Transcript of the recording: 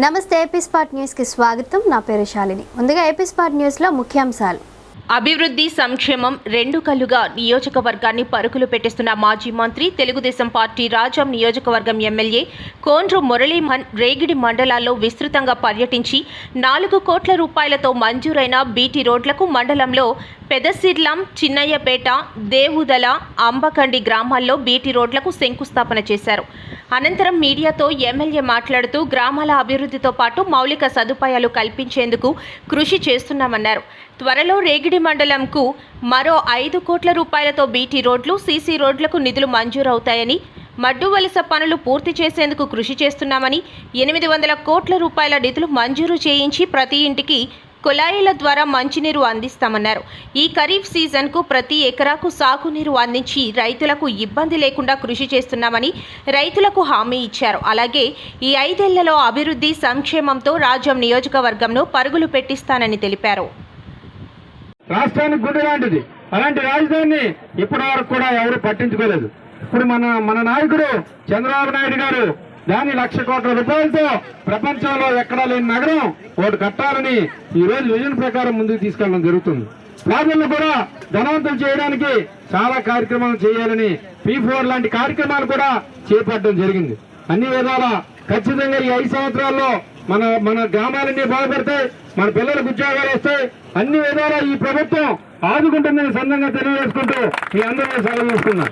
నమస్తే ఏపీ న్యూస్కి స్వాగతం. నా పేరు శాలిని. ముందుగా ఎపిస్పాట్ న్యూస్లో ముఖ్యాంశాలు. అభివృద్ధి సంక్షేమం రెండు కళ్ళుగా నియోజకవర్గాన్ని పరుగులు పెట్టిస్తున్న మాజీ మంత్రి తెలుగుదేశం పార్టీ రాజాం నియోజకవర్గం ఎమ్మెల్యే కోండ్రు మురళీమన్ రేగిడి మండలాల్లో విస్తృతంగా పర్యటించి నాలుగు కోట్ల రూపాయలతో మంజూరైన బీటీ రోడ్లకు మండలంలో పెదసిర్లం చిన్నయ్యపేట దేవుదల అంబకండి గ్రామాల్లో బీటీ రోడ్లకు శంకుస్థాపన చేశారు. అనంతరం మీడియాతో ఎమ్మెల్యే మాట్లాడుతూ గ్రామాల అభివృద్ధితో పాటు మౌలిక సదుపాయాలు కల్పించేందుకు కృషి చేస్తున్నామన్నారు. త్వరలో రేగిడి మండలంకు మరో ఐదు కోట్ల రూపాయలతో బీటీ రోడ్లు సీసీ రోడ్లకు నిధులు మంజూరవుతాయని మడ్డు వలస పనులు పూర్తి చేసేందుకు కృషి చేస్తున్నామని ఎనిమిది వందల కోట్ల రూపాయల నిధులు మంజూరు చేయించి ప్రతి ఇంటికి కుళాయిల ద్వారా మంచినీరు అందిస్తామన్నారు. ఈ ఖరీఫ్ సీజన్కు ప్రతి ఎకరాకు సాగునీరు అందించి రైతులకు ఇబ్బంది లేకుండా కృషి చేస్తున్నామని రైతులకు హామీ ఇచ్చారు. అలాగే ఈ ఐదేళ్ళలో అభివృద్ధి సంక్షేమంతో రాజ్యం నియోజకవర్గంను పరుగులు పెట్టిస్తానని తెలిపారు. రాష్ట్రానికి లాంటిది. అలాంటి రాజధానిని ఇప్పటి వరకు కూడా ఎవరు పట్టించుకోలేదు. ఇప్పుడు మన మన నాయకుడు చంద్రబాబు నాయుడు గారు దాని లక్ష కోట్ల రూపాయలతో ప్రపంచంలో ఎక్కడా లేని నగరం ఒకటి కట్టాలని ఈ రోజు విజన్ ప్రకారం ముందుకు తీసుకెళ్ళడం జరుగుతుంది. ప్రజలను కూడా ధనవంతులు చేయడానికి చాలా కార్యక్రమాలు చేయాలని పీ ఫోర్ లాంటి కార్యక్రమాలు కూడా చేపట్టడం జరిగింది. అన్ని విధాల ఖచ్చితంగా ఈ ఐదు సంవత్సరాల్లో మన మన గ్రామాలన్నీ బాగుపడతాయి మన పిల్లలకు ఉద్యోగాలు వస్తాయి. అన్ని విధాలా ఈ ప్రభుత్వం ఆదుకుంటుందని సందంగా తెలియజేసుకుంటూ మీ అందరినీ సెలవు తీసుకున్నా